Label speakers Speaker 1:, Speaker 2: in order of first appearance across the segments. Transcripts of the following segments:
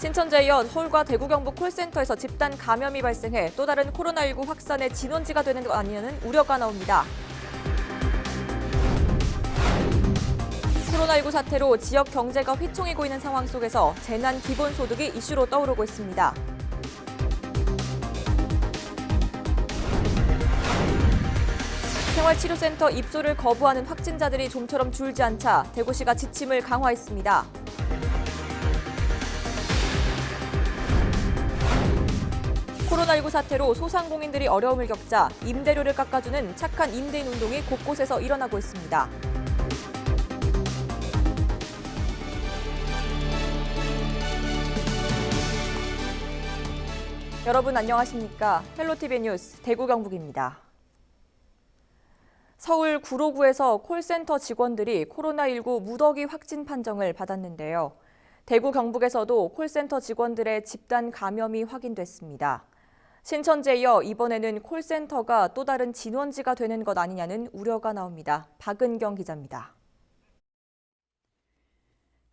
Speaker 1: 신천지에 이어 서울과 대구 경북 콜센터에서 집단 감염이 발생해 또 다른 코로나19 확산의 진원지가 되는 것 아니냐는 우려가 나옵니다. 코로나19 사태로 지역 경제가 휘청이고 있는 상황 속에서 재난 기본소득이 이슈로 떠오르고 있습니다. 생활치료센터 입소를 거부하는 확진자들이 좀처럼 줄지 않자 대구시가 지침을 강화했습니다. 코로나19 사태로 소상공인들이 어려움을 겪자 임대료를 깎아주는 착한 임대인 운동이 곳곳에서 일어나고 있습니다. 여러분 안녕하십니까? 헬로티비 뉴스 대구 경북입니다. 서울 구로구에서 콜센터 직원들이 코로나19 무더기 확진 판정을 받았는데요. 대구 경북에서도 콜센터 직원들의 집단 감염이 확인됐습니다. 신천지에 이어 이번에는 콜센터가 또 다른 진원지가 되는 것 아니냐는 우려가 나옵니다. 박은경 기자입니다.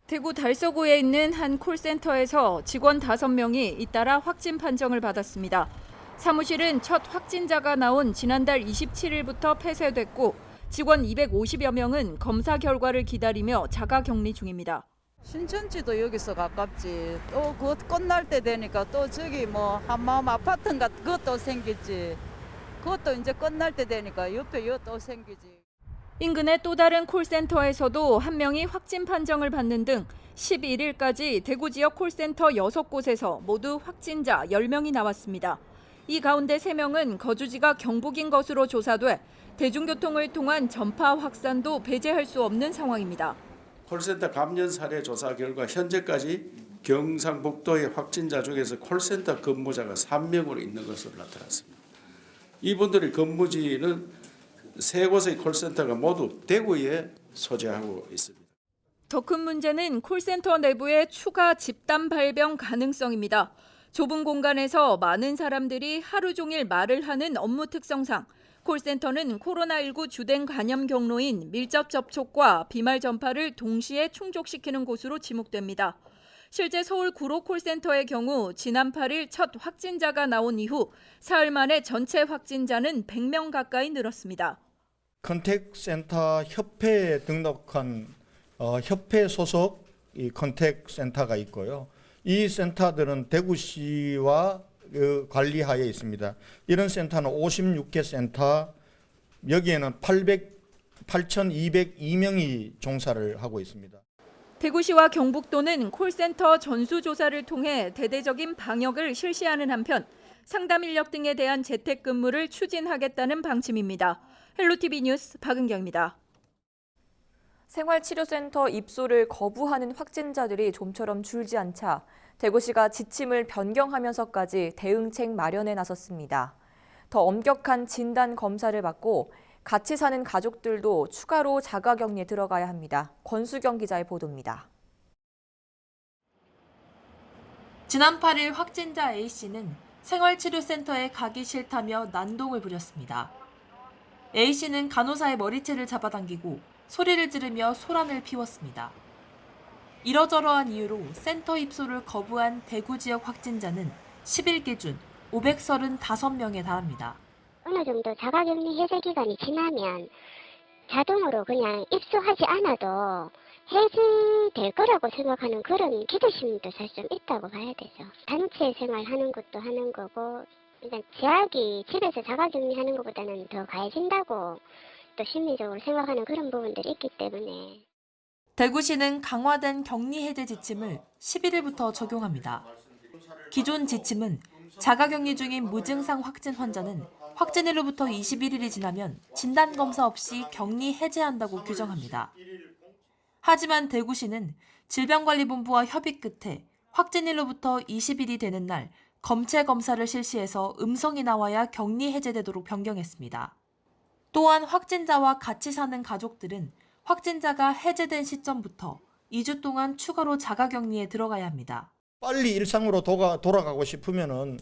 Speaker 2: 대구 달서구에 있는 한 콜센터에서 직원 5명이 잇따라 확진 판정을 받았습니다. 사무실은 첫 확진자가 나온 지난달 27일부터 폐쇄됐고 직원 250여 명은 검사 결과를 기다리며 자가 격리 중입니다.
Speaker 3: 신천지도 여기서 가깝지. 또 그 끝날 때 되니까 또 저기 뭐 한마음 아파트인가 그것도 생기지. 그것도 이제 끝날 때 되니까 옆에 여또 생기지.
Speaker 2: 인근의 또 다른 콜센터에서도 한 명이 확진 판정을 받는 등 11일까지 대구 지역 콜센터 6곳에서 모두 확진자 10명이 나왔습니다. 이 가운데 3명은 거주지가 경북인 것으로 조사돼 대중교통을 통한 전파 확산도 배제할 수 없는 상황입니다.
Speaker 4: 콜센터 감염 사례 조사 결과 현재까지 경상북도의 확진자 중에서 콜센터 근무자가 3명으로 있는 것으로 나타났습니다. 이분들의 근무지는 세 곳의 콜센터가 모두 대구에 소재하고 있습니다.
Speaker 2: 더 큰 문제는 콜센터 내부의 추가 집단 발병 가능성입니다. 좁은 공간에서 많은 사람들이 하루 종일 말을 하는 업무 특성상 콜센터는 코로나19 주된 감염 경로인 밀접 접촉과 비말 전파를 동시에 충족시키는 곳으로 지목됩니다. 실제 서울 구로 콜센터의 경우 지난 8일 첫 확진자가 나온 이후 사흘 만에 전체 확진자는 100명 가까이 늘었습니다.
Speaker 5: 컨택센터 협회에 등록한 어, 협회 소속 이 컨택센터가 있고요. 이 센터들은 대구시와 그 관리하에 있습니다. 이런 센터는 56개 센터 여기에는 800 8,202명이 종사를 하고 있습니다.
Speaker 2: 대구시와 경북도는 콜센터 전수조사를 통해 대대적인 방역을 실시하는 한편 상담 인력 등에 대한 재택근무를 추진하겠다는 방침입니다. 헬로티비 뉴스 박은경입니다.
Speaker 1: 생활치료센터 입소를 거부하는 확진자들이 좀처럼 줄지 않자 대구시가 지침을 변경하면서까지 대응책 마련에 나섰습니다. 더 엄격한 진단 검사를 받고 같이 사는 가족들도 추가로 자가격리에 들어가야 합니다. 권수경 기자의 보도입니다.
Speaker 6: 지난 8일 확진자 A씨는 생활치료센터에 가기 싫다며 난동을 부렸습니다. A씨는 간호사의 머리채를 잡아당기고 소리를 지르며 소란을 피웠습니다. 이러저러한 이유로 센터 입소를 거부한 대구 지역 확진자는 10일 기준 535명에 달합니다.
Speaker 7: 어느 정도 자가격리 해제 기간이 지나면 자동으로 그냥 입소하지 않아도 해제될 거라고 생각하는 그런 기대심도 사실 좀 있다고 봐야 되죠. 단체 생활하는 것도 하는 거고 일단 제약이 집에서 자가격리하는 것보다는 더 가해진다고 또 심리적으로 생각하는 그런 부분들이 있기 때문에
Speaker 6: 대구시는 강화된 격리 해제 지침을 11일부터 적용합니다. 기존 지침은 자가격리 중인 무증상 확진 환자는 확진일로부터 21일이 지나면 진단검사 없이 격리 해제한다고 규정합니다. 하지만 대구시는 질병관리본부와 협의 끝에 확진일로부터 20일이 되는 날 검체 검사를 실시해서 음성이 나와야 격리 해제되도록 변경했습니다. 또한 확진자와 같이 사는 가족들은 확진자가 해제된 시점부터 2주 동안 추가로 자가격리에 들어가야 합니다.
Speaker 5: 빨리 일상으로 도가, 돌아가고 싶으면은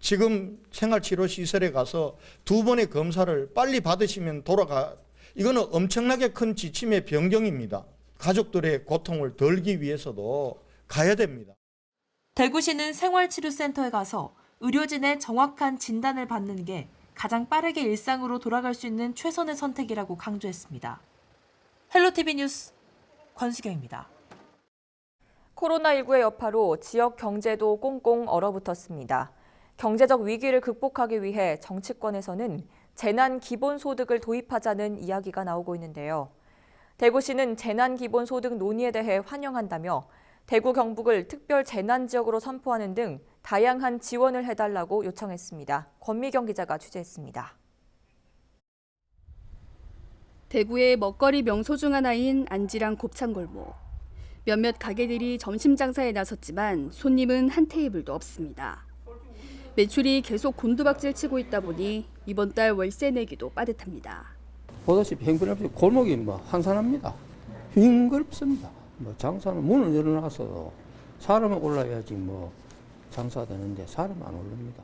Speaker 5: 지금 생활치료시설에 가서 두 번의 검사를 빨리 받으시면 돌아가 이거는 엄청나게 큰 지침의 변경입니다. 가족들의 고통을 덜기 위해서도 가야 됩니다.
Speaker 6: 대구시는 생활치료센터에 가서 의료진의 정확한 진단을 받는 게 가장 빠르게 일상으로 돌아갈 수 있는 최선의 선택이라고 강조했습니다. 헬로티비 뉴스 권수경입니다.
Speaker 1: 코로나19의 여파로 지역 경제도 꽁꽁 얼어붙었습니다. 경제적 위기를 극복하기 위해 정치권에서는 재난 기본소득을 도입하자는 이야기가 나오고 있는데요. 대구시는 재난 기본소득 논의에 대해 환영한다며 대구 경북을 특별 재난 지역으로 선포하는 등 다양한 지원을 해달라고 요청했습니다. 권미경 기자가 취재했습니다.
Speaker 8: 대구의 먹거리 명소 중 하나인 안지랑 곱창골목. 몇몇 가게들이 점심 장사에 나섰지만 손님은 한 테이블도 없습니다. 매출이 계속 곤두박질 치고 있다 보니 이번 달 월세 내기도 빠듯합니다.
Speaker 9: 보다시피 형편없이 골목이 뭐 한산합니다. 싱겁습니다. 뭐 장사는 문을 열어놔서 사람이 올라야지 뭐 장사되는데 사람 안 오릅니다.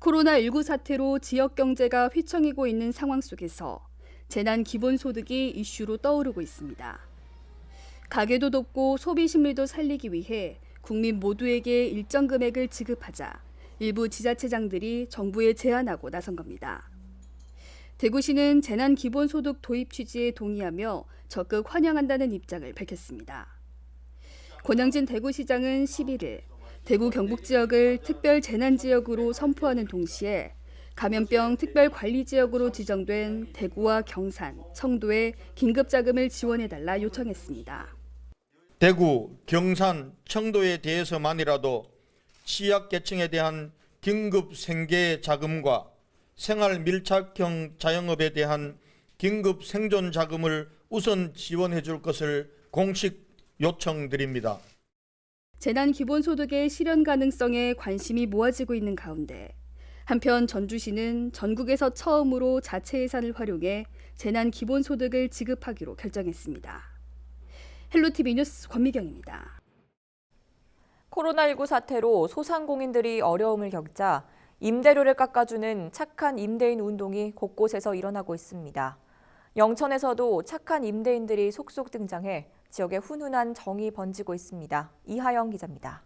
Speaker 8: 코로나19 사태로 지역 경제가 휘청이고 있는 상황 속에서 재난 기본소득이 이슈로 떠오르고 있습니다. 가게도 돕고 소비 심리도 살리기 위해 국민 모두에게 일정 금액을 지급하자 일부 지자체장들이 정부에 제안하고 나선 겁니다. 대구시는 재난 기본소득 도입 취지에 동의하며 적극 환영한다는 입장을 밝혔습니다. 권영진 대구시장은 11일 대구 경북 지역을 특별 재난 지역으로 선포하는 동시에 감염병 특별 관리 지역으로 지정된 대구와 경산, 청도에 긴급 자금을 지원해 달라 요청했습니다.
Speaker 5: 대구, 경산, 청도에 대해서만이라도 취약계층에 대한 긴급 생계 자금과 생활 밀착형 자영업에 대한 긴급 생존 자금을 우선 지원해 줄 것을 공식 요청드립니다.
Speaker 8: 재난 기본소득의 실현 가능성에 관심이 모아지고 있는 가운데 한편 전주시는 전국에서 처음으로 자체 예산을 활용해 재난 기본소득을 지급하기로 결정했습니다. 헬로티비 뉴스 권미경입니다.
Speaker 1: 코로나19 사태로 소상공인들이 어려움을 겪자 임대료를 깎아주는 착한 임대인 운동이 곳곳에서 일어나고 있습니다. 영천에서도 착한 임대인들이 속속 등장해 지역에 훈훈한 정이 번지고 있습니다. 이하영 기자입니다.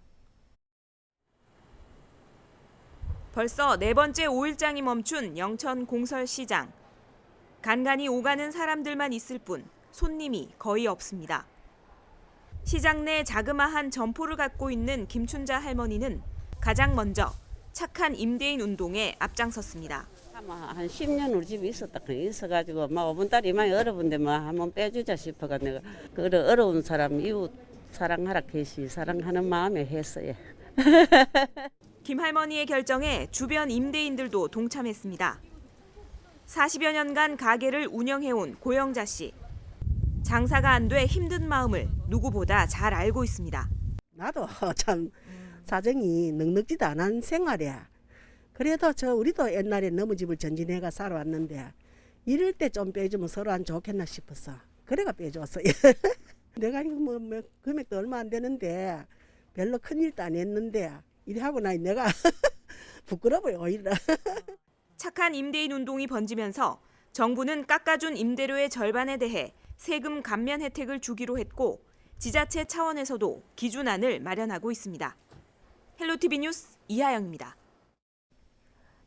Speaker 10: 벌써 네 번째 5일장이 멈춘 영천 공설시장. 간간히 오가는 사람들만 있을 뿐 손님이 거의 없습니다. 시장 내 자그마한 점포를 갖고 있는 김춘자 할머니는 가장 먼저 착한 임대인 운동에 앞장섰습니다.
Speaker 11: 한 10년 우리 집에 있었다 그래 있어가지고 막 5분 딸이 많이 어려운데 뭐 한번 빼주자 싶어가 내가 그 어려- 어려운 사람 이웃 사랑하라 계시 사랑하는 마음에 했어요.
Speaker 10: 김 할머니의 결정에 주변 임대인들도 동참했습니다. 40여 년간 가게를 운영해온 고영자 씨. 장사가 안 돼 힘든 마음을 누구보다 잘 알고 있습니다.
Speaker 12: 나도 참 사정이 넉넉지도 않은 생활이야. 그래도 저 우리도 옛날에 너무 집을 전진해가 살아왔는데 이럴 때 좀 빼주면 서로 안 좋겠나 싶었어. 그래가 빼줬어요. 내가 이거 뭐, 뭐 금액도 얼마 안 되는데 별로 큰 일도 안 했는데 이래 하고 나니 내가 부끄러워요 오히려.
Speaker 10: 착한 임대인 운동이 번지면서 정부는 깎아준 임대료의 절반에 대해 세금 감면 혜택을 주기로 했고 지자체 차원에서도 기준안을 마련하고 있습니다. 헬로티비 뉴스 이하영입니다.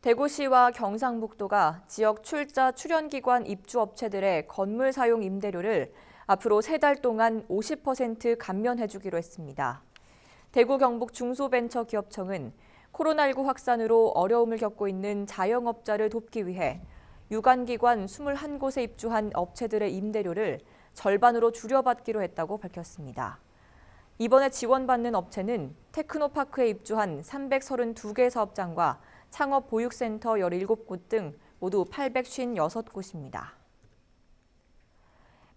Speaker 1: 대구시와 경상북도가 지역 출자 출연기관 입주업체들의 건물 사용 임대료를 앞으로 세 달 동안 50% 감면해주기로 했습니다. 대구 경북 중소벤처기업청은 코로나19 확산으로 어려움을 겪고 있는 자영업자를 돕기 위해 유관기관 21곳에 입주한 업체들의 임대료를 절반으로 줄여받기로 했다고 밝혔습니다. 이번에 지원받는 업체는 테크노파크에 입주한 332개 사업장과 창업 보육센터 17곳 등 모두 856곳입니다.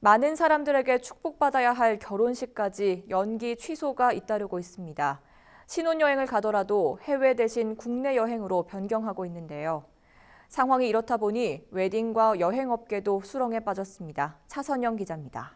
Speaker 1: 많은 사람들에게 축복받아야 할 결혼식까지 연기 취소가 잇따르고 있습니다. 신혼여행을 가더라도 해외 대신 국내 여행으로 변경하고 있는데요. 상황이 이렇다 보니 웨딩과 여행업계도 수렁에 빠졌습니다. 차선영 기자입니다.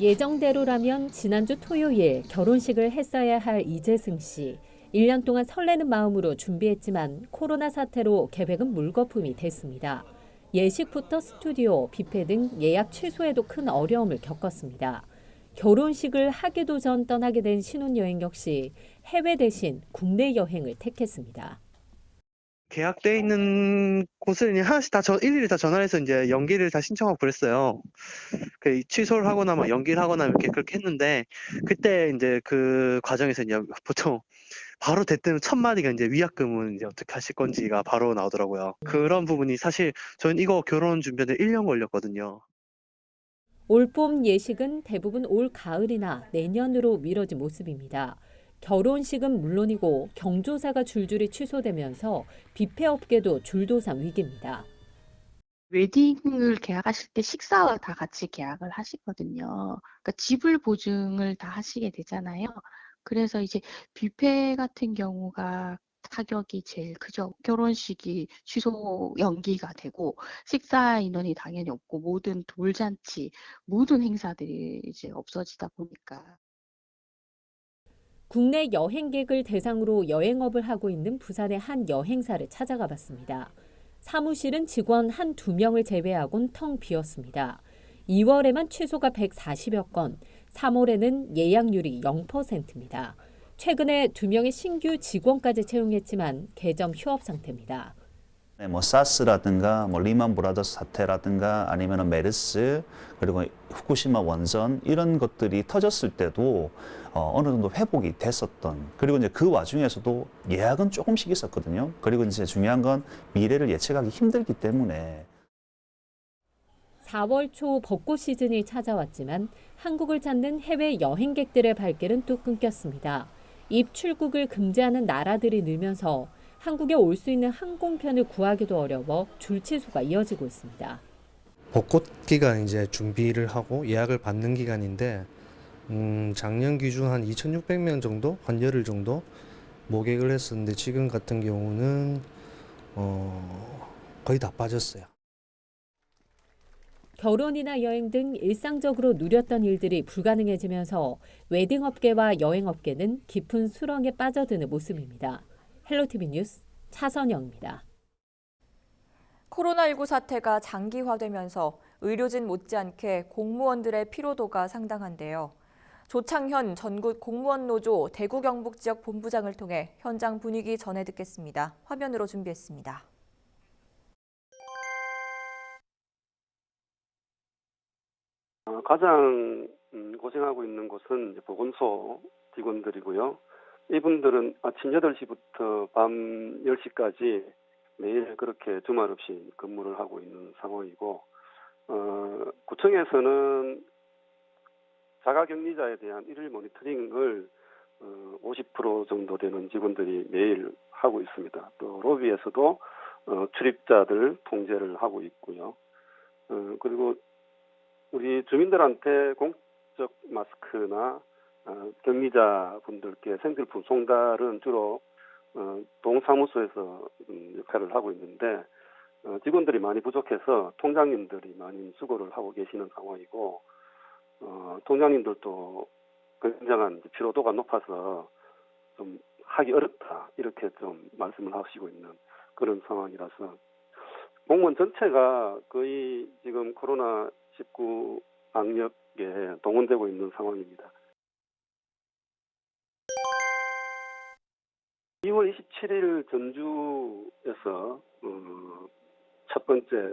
Speaker 13: 예정대로라면 지난주 토요일 결혼식을 했어야 할 이재승 씨. 1년 동안 설레는 마음으로 준비했지만 코로나 사태로 계획은 물거품이 됐습니다. 예식부터 스튜디오, 뷔페 등 예약 취소에도 큰 어려움을 겪었습니다. 결혼식을 하기도 전 떠나게 된 신혼여행 역시 해외 대신 국내 여행을 택했습니다.
Speaker 14: 계약돼 있는 곳을 하나씩 다 저, 일일이 다 전화를 해서 이제 연기를 다 신청하고 그랬어요. 그 취소를 하거나 뭐 연기를 하거나 이렇게 그렇게 했는데 그때 이제 그 과정에서 이제 보통 바로 대때는 첫 마디가 이제 위약금은 이제 어떻게 하실 건지가 바로 나오더라고요. 그런 부분이 사실 저는 이거 결혼 준비하는데 1년 걸렸거든요.
Speaker 13: 올봄 예식은 대부분 올 가을이나 내년으로 미뤄진 모습입니다. 결혼식은 물론이고 경조사가 줄줄이 취소되면서 뷔페 업계도 줄도상 위기입니다.
Speaker 15: 웨딩을 계약하실 때 식사와 다 같이 계약을 하시거든요. 그러니까 지불 보증을 다 하시게 되잖아요. 그래서 이제 뷔페 같은 경우가 타격이 제일 크죠. 결혼식이 취소 연기가 되고 식사 인원이 당연히 없고 모든 돌잔치, 모든 행사들이 이제 없어지다 보니까
Speaker 13: 국내 여행객을 대상으로 여행업을 하고 있는 부산의 한 여행사를 찾아가 봤습니다. 사무실은 직원 한 두 명을 제외하곤 텅 비었습니다. 2월에만 취소가 140여 건, 3월에는 예약률이 0%입니다. 최근에 두 명의 신규 직원까지 채용했지만 개점 휴업 상태입니다.
Speaker 16: 네, 뭐 사스라든가 뭐 리만 브라더스 사태라든가 아니면 메르스 그리고 후쿠시마 원전 이런 것들이 터졌을 때도 어, 어느 정도 회복이 됐었던 그리고 이제 그 와중에서도 예약은 조금씩 있었거든요. 그리고 이제 중요한 건 미래를 예측하기 힘들기 때문에
Speaker 13: 4월 초 벚꽃 시즌이 찾아왔지만 한국을 찾는 해외 여행객들의 발길은 또 끊겼습니다. 입출국을 금지하는 나라들이 늘면서 한국에 올 수 있는 항공편을 구하기도 어려워 줄 취소가 이어지고 있습니다.
Speaker 17: 벚꽃 기간 이제 준비를 하고 예약을 받는 기간인데 음, 작년 기준 한 2,600명 정도, 한 열흘 정도 모객을 했었는데 지금 같은 경우는 어, 거의 다 빠졌어요.
Speaker 13: 결혼이나 여행 등 일상적으로 누렸던 일들이 불가능해지면서 웨딩 업계와 여행 업계는 깊은 수렁에 빠져드는 모습입니다. 헬로티비 뉴스 차선영입니다.
Speaker 1: 코로나19 사태가 장기화되면서 의료진 못지않게 공무원들의 피로도가 상당한데요. 조창현 전국 공무원 노조 대구 경북 지역 본부장을 통해 현장 분위기 전해 듣겠습니다. 화면으로 준비했습니다.
Speaker 18: 가장 음, 고생하고 있는 곳은 보건소 직원들이고요. 이분들은 아침 8시부터 밤 10시까지 매일 그렇게 주말 없이 근무를 하고 있는 상황이고, 어, 구청에서는 자가 격리자에 대한 일일 모니터링을 어, 50% 정도 되는 직원들이 매일 하고 있습니다. 또 로비에서도 어, 출입자들 통제를 하고 있고요. 어, 그리고 우리 주민들한테 공적 마스크나 어, 격리자 분들께 생필품 송달은 주로 어, 동사무소에서 음, 역할을 하고 있는데 어, 직원들이 많이 부족해서 통장님들이 많이 수고를 하고 계시는 상황이고 어, 통장님들도 굉장한 피로도가 높아서 좀 하기 어렵다 이렇게 좀 말씀을 하시고 있는 그런 상황이라서 공무원 전체가 거의 지금 코로나 19 방역에 동원되고 있는 상황입니다. 2월 27일 전주에서 어, 첫 번째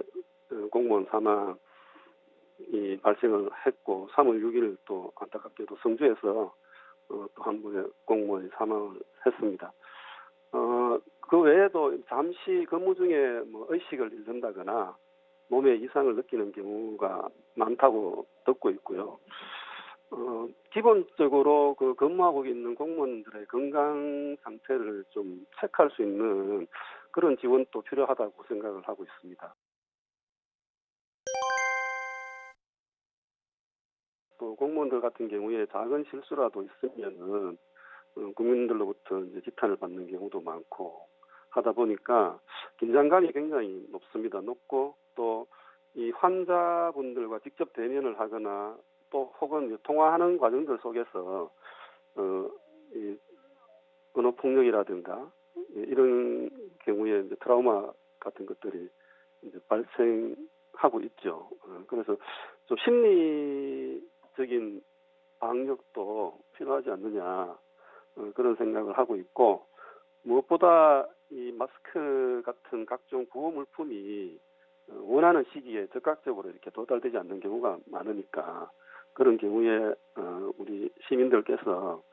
Speaker 18: 어, 공무원 사망이 발생을 했고 3월 6일 또 안타깝게도 성주에서 어, 또한 분의 공무원이 사망을 했습니다. 어, 그 외에도 잠시 근무 중에 뭐 의식을 잃는다거나 몸에 이상을 느끼는 경우가 많다고 듣고 있고요. 어, 기본적으로 그 근무하고 있는 공무원들의 건강 상태를 좀 체크할 수 있는 그런 지원도 필요하다고 생각을 하고 있습니다. 또 공무원들 같은 경우에 작은 실수라도 있으면은 어, 국민들로부터 이제 지탄을 받는 경우도 많고 하다 보니까 긴장감이 굉장히 높습니다. 높고 또 이 환자분들과 직접 대면을 하거나 또 혹은 통화하는 과정들 속에서 어, 이 언어 폭력이라든가 이런 경우에 이제 트라우마 같은 것들이 이제 발생하고 있죠. 어, 그래서 좀 심리적인 방역도 필요하지 않느냐 어, 그런 생각을 하고 있고 무엇보다 이 마스크 같은 각종 구호 물품이 어, 원하는 시기에 즉각적으로 이렇게 도달되지 않는 경우가 많으니까 그런 경우에 어, 우리 시민들께서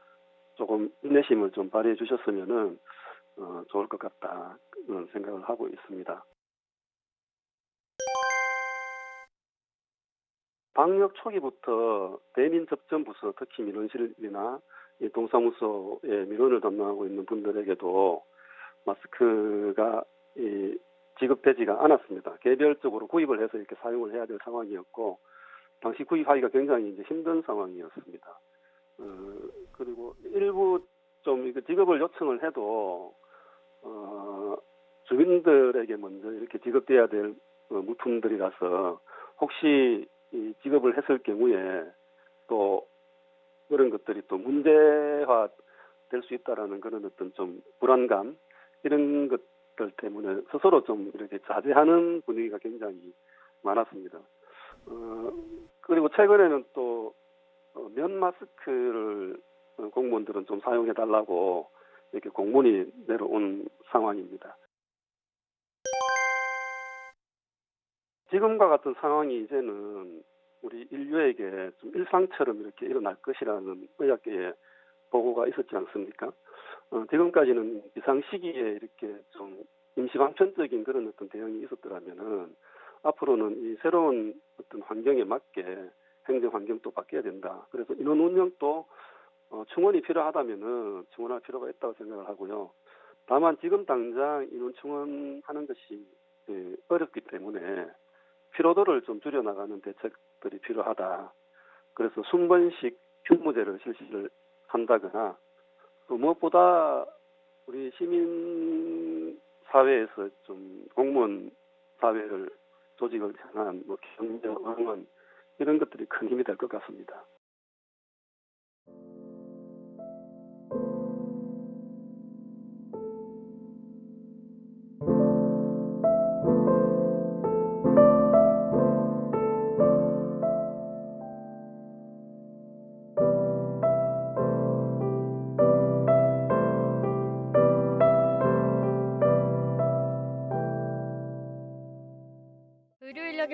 Speaker 18: 조금 인내심을 좀 발휘해 주셨으면은 어, 좋을 것 같다 그런 생각을 하고 있습니다. 방역 초기부터 대민 접점 부서 특히 민원실이나 이 동사무소에 민원을 담당하고 있는 분들에게도 마스크가 이 지급되지가 않았습니다. 개별적으로 구입을 해서 이렇게 사용을 해야 될 상황이었고 당시 구입하기가 굉장히 이제 힘든 상황이었습니다. 어, 그리고 일부 좀 지급을 요청을 해도 어, 주민들에게 먼저 이렇게 지급돼야 될 어, 물품들이라서 혹시 이 지급을 했을 경우에 또 그런 것들이 또 문제화 될 수 있다라는 그런 어떤 좀 불안감 이런 것 들 때문에 스스로 좀 이렇게 자제하는 분위기가 굉장히 많았습니다. 어, 그리고 최근에는 또 어, 면 마스크를 어, 공무원들은 좀 사용해 달라고 이렇게 공문이 내려온 상황입니다. 지금과 같은 상황이 이제는 우리 인류에게 좀 일상처럼 이렇게 일어날 것이라는 의학계의 보고가 있었지 않습니까? 어, 지금까지는 비상 시기에 이렇게 좀 임시 방편적인 그런 어떤 대응이 있었더라면은 앞으로는 이 새로운 어떤 환경에 맞게 행정 환경도 바뀌어야 된다. 그래서 인원 운영도 어, 충원이 필요하다면은 충원할 필요가 있다고 생각을 하고요. 다만 지금 당장 인원 충원하는 것이 예, 어렵기 때문에 피로도를 좀 줄여나가는 대책들이 필요하다. 그래서 순번식 휴무제를 실시를 한다거나 또 무엇보다 우리 시민 사회에서 좀 공무원 사회를 조직을 향한 뭐 경제 응원 이런 것들이 큰 힘이 될 것 같습니다.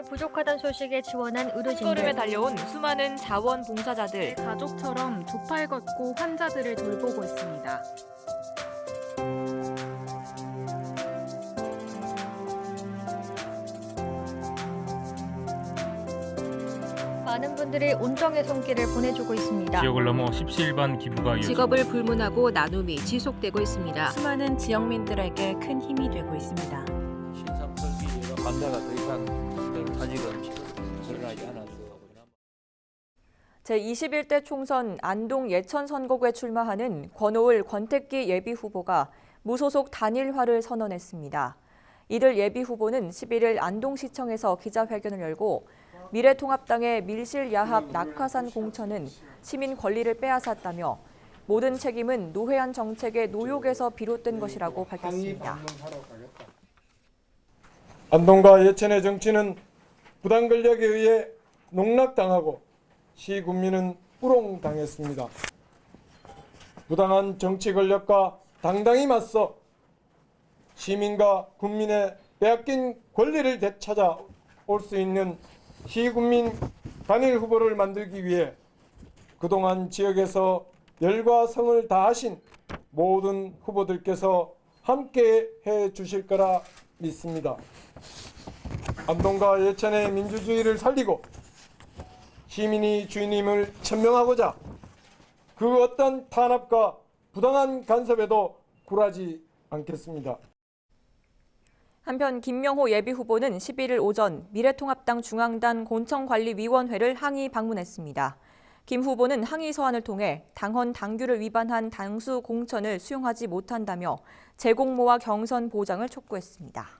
Speaker 19: 인력이 부족하다는 소식에 지원한 의료진들.
Speaker 1: 걸음에 달려온 수많은 자원봉사자들.
Speaker 20: 가족처럼 두 팔 걷고 환자들을 돌보고 있습니다.
Speaker 19: 많은 분들이 온정의 손길을 보내주고 있습니다.
Speaker 21: 지역을 넘어 17반 기부가
Speaker 22: 직업을 불문하고 나눔이 지속되고 있습니다.
Speaker 23: 수많은 지역민들에게 큰 힘이 되고 있습니다.
Speaker 9: 감자가 더 이상 아직은 드러나지 않아서
Speaker 1: 제21대 총선 안동 예천 선거구에 출마하는 권오을 권택기 예비 후보가 무소속 단일화를 선언했습니다. 이들 예비 후보는 11일 안동시청에서 기자회견을 열고 미래통합당의 밀실 야합 낙하산 공천은 시민 권리를 빼앗았다며 모든 책임은 노회한 정책의 노욕에서 비롯된 것이라고 밝혔습니다.
Speaker 24: 안동과 예천의 정치는 부당 권력에 의해 농락당하고 시군민은 우롱당했습니다. 부당한 정치 권력과 당당히 맞서 시민과 국민의 빼앗긴 권리를 되찾아 올 수 있는 시군민 단일 후보를 만들기 위해 그동안 지역에서 열과 성을 다하신 모든 후보들께서 함께 해 주실 거라 믿습니다. 안동과 예천의 민주주의를 살리고 시민이 주인임을 천명하고자 그 어떤 탄압과 부당한 간섭에도 굴하지 않겠습니다.
Speaker 1: 한편 김명호 예비 후보는 11일 오전 미래통합당 중앙단 곤청관리위원회를 항의 방문했습니다. 김 후보는 항의 서한을 통해 당헌 당규를 위반한 당수 공천을 수용하지 못한다며 재공모와 경선 보장을 촉구했습니다.